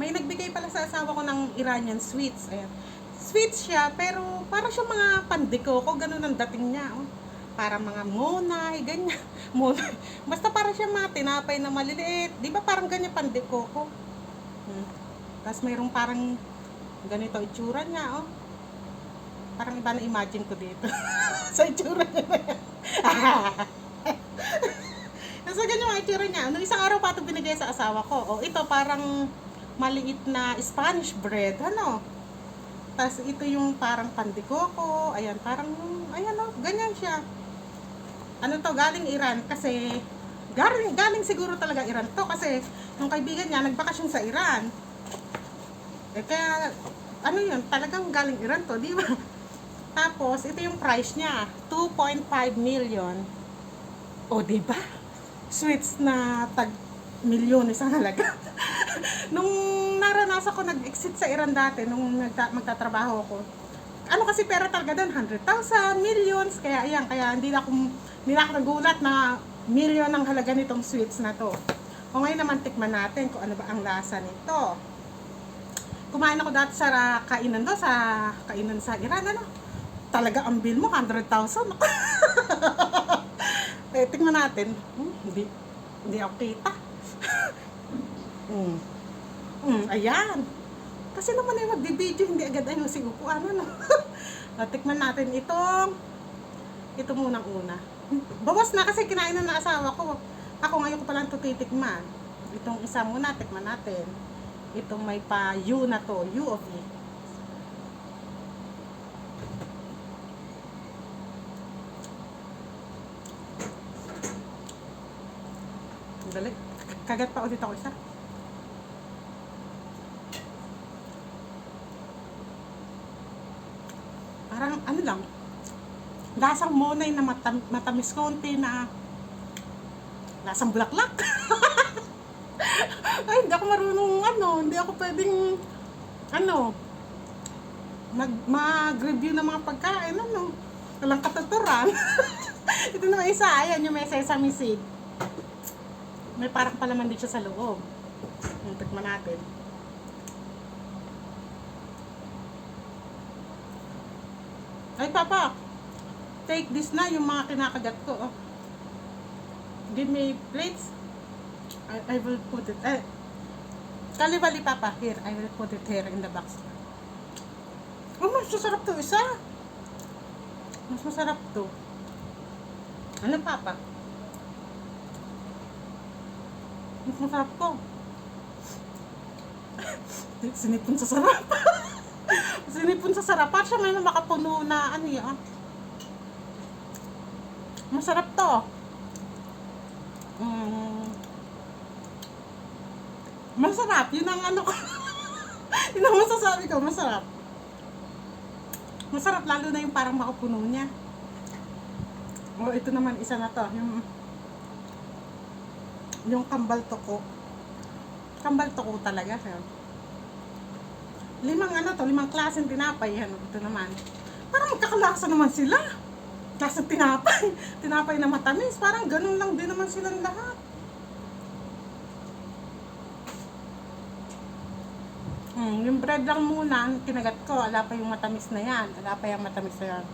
May nagbigay pala sa asawa ko ng Iranian sweets. Ayan. Sweets siya, pero para siya mga pandikoko, ganun ang dating niya. Oh. Para mga monay, ganyan. Monay. Basta para siya mga tinapay na maliliit. Di ba parang ganyan pandikoko? Hmm. Tapos mayroong parang ganito itsura niya, oh. Parang iba na imagine ko dito. sa itsura niya na yan. Nasa ganyan ang itsura niya. Ano, isang araw pa ito binigay sa asawa ko. O, ito parang maliit na Spanish bread. Ano? Tapos ito yung parang pandikoko. Ayan, parang, ayan o, ganyan siya. Ano to, galing Iran. Kasi, galing, galing siguro talaga Iran to. Kasi, yung kaibigan niya, nagbakasyon sa Iran. Eh, kaya, ano yun, talagang galing Iran to, di ba? Tapos, ito yung price niya. 2.5 million. O, di ba? Sweets na tag milyon isang halaga. nung naranasan ko nag-exit sa Iran dati, nung nagta- magtatrabaho ako, ano kasi pera talaga doon, 100,000, millions, kaya ayan, kaya hindi na ako, hindi na ako nagulat na million ang halaga nitong sweets na to. O ngayon naman tikman natin kung ano ba ang lasa nito. Kumain ako dati sa kainan do, sa kainan sa Iran, ano? Talaga ang bill mo, 100,000. eh, tingnan natin. Hmm, hindi, hindi ako kita. mm. Mm, ayan. Kasi naman ay magbibideo, hindi agad ay si upuan, ano. Ah, Tikman natin itong, ito munang una. Bawas na kasi kinain na asawa ko. Ako ngayon ko palang ito titikman. Itong isa muna, tikman natin. Itong may pa U na to, U of E. Dali. Kagat pa ulit ako isa. Parang ano lang. Lasang monay na matam, matamis konti na lasang bulaklak. Ay, hindi ako marunong ano, hindi ako pwedeng ano mag mag-review ng mga pagkain ano. Walang katuturan. Ito na isa, ayan yung may sesame seed. May parang palaman din siya sa loob. Yung tikman natin. Ay, Papa, take this na yung mga kinakagat ko. Oh. Give me plates. I, I will put it. Eh, kalibali, Papa. Here, I will put it here in the box. Oh, mas masarap to isa. Mas masarap to. Ano, Papa? Mas masarap to. Sinipon sa sarap. Sinipon sa sarap. Parang siya may makapuno na ano yan. Masarap to. Mm. Masarap. Yun ang ano ko. Yun ang masasabi ko. Masarap. Masarap lalo na yung parang makapuno niya. O, ito naman isa na to. Yung yung kambal toko. Kambal toko talaga. Siya. Limang ano to, limang klaseng tinapay. Ano, ito naman. Parang magkakalasa naman sila. Klaseng tinapay. Tinapay na matamis. Parang ganun lang din naman silang lahat. Hmm, yung bread lang muna, kinagat ko, ala pa yung matamis na yan. Ala pa yung matamis na yan.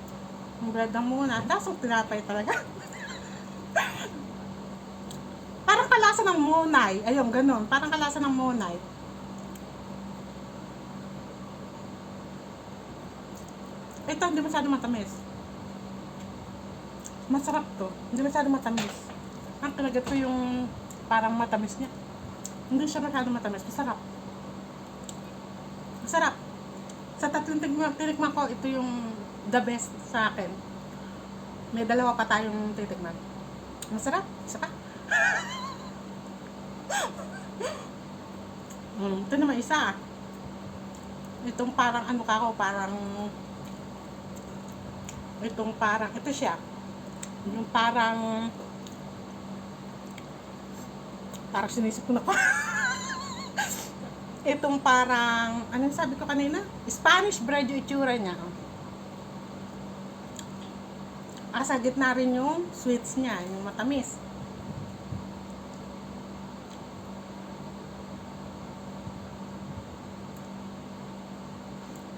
Yung bread lang muna, lasang tinapay talaga. Parang kalasa ng monay. Ayun, ganun. Parang kalasa ng monay. Ito, hindi masyado matamis. Masarap to. Hindi masyado matamis. Ang kinagat ko yung parang matamis niya. Hindi siya masyado matamis. Masarap. Masarap. Sa tatlong tinikman, tinikman ko, ito yung the best sa akin. May dalawa pa tayong titikman. Masarap. Isa pa. mm, ito naman isa. Itong parang ano ka ko, parang itong parang, ito siya. Yung parang parang sinisip ko na pa. itong parang, anong sabi ko kanina? Spanish bread yung itsura niya. Ah, sa gitna rin yung sweets niya, yung matamis.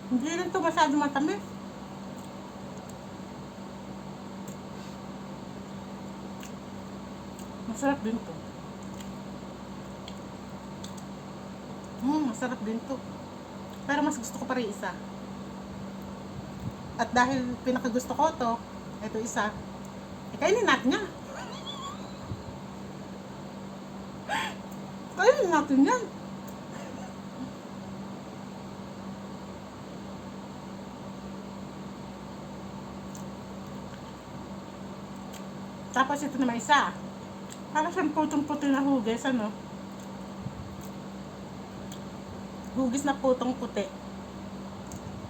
Hindi rin to masyado matamis. Masarap din to. Hmm, masarap din to. Pero mas gusto ko pa rin isa. At dahil pinakagusto ko to, ito isa, eh, kainin natin niya. Kainin natin yan. Tapos ito naman isa. Para siyang putong-puti na hugis, ano? Hugis na putong puti.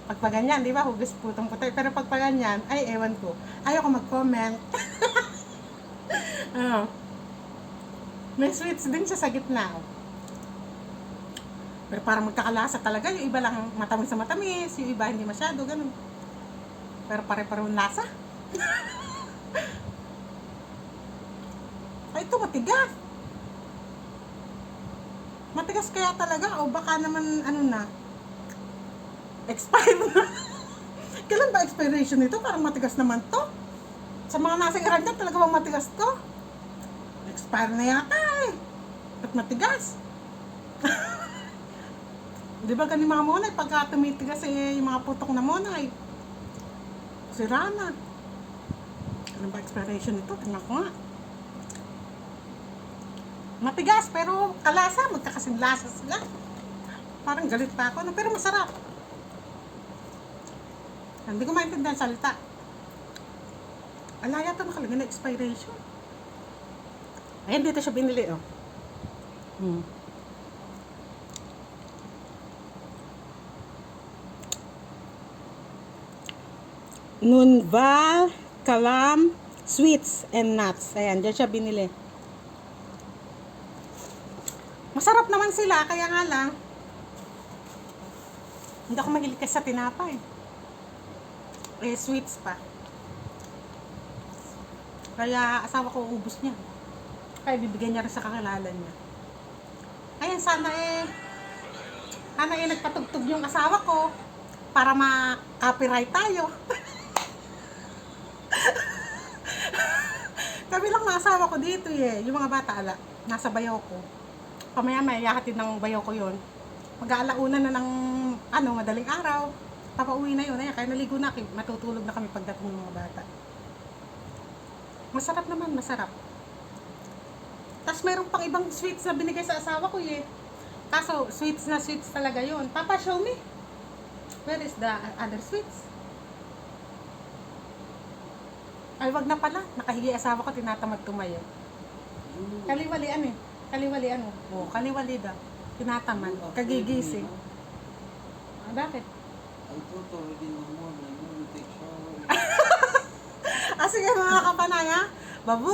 Pag pa ganyan, di ba? Hugis putong puti. Pero pag pa ganyan, ay ewan ko. Ayoko mag-comment. ano? May sweets din siya sa gitna. Pero parang magkakalasa talaga. Yung iba lang matamis sa matamis. Yung iba hindi masyado. Ganun. Pero pare-parehong lasa. Ay, ito matigas. Matigas kaya talaga o baka naman ano na expired na. Kailan ba expiration nito? Parang matigas naman to. Sa mga nasa iran dyan, talaga bang matigas to? Expire na yata eh. Ba't matigas? Di ba ganun mga monay, pagka tumitigas eh, yung mga putok na monay, sira na. Ano ba expiration nito? Tingnan ko nga. Matigas, pero kalasa, magkakasing lasa sila. Parang galit pa ako, no? pero masarap. Hindi ko maintindihan salita. Alaya ito nakalagay na expiration. Ayun, dito siya binili, oh. Hmm. Nunval, Kalam, Sweets and Nuts. Ayan, dyan siya binili. Masarap naman sila, kaya nga lang, hindi ako mahilig sa tinapay. Eh, sweets pa. Kaya asawa ko ubus niya. Kaya bibigyan niya rin sa kakilala niya. Ayan, sana eh, sana eh nagpatugtog yung asawa ko para ma-copyright tayo. Kami lang mga asawa ko dito eh. Yung mga bata, ala, nasa bayaw ko. Pamaya may yahatid ng bayaw ko yon. Mag-aalauna na ng ano, madaling araw. Papauwi na yun. Ayan, kaya naligo na. Matutulog na kami pagdating ng mga bata. Masarap naman, masarap. Tapos mayroon pang ibang sweets na binigay sa asawa ko eh. Kaso, sweets na sweets talaga yun. Papa, show me. Where is the other sweets? Ay, wag na pala. Nakahigi asawa ko, tinatamad tumayo. Kaliwalian eh. Kaliwalian mo. Oo, kaliwali daw. Tinatamad. Kagigising. Ah, bakit? I thought already in the morning, you will take shower. Ah, sige mga kapanaya. Babu!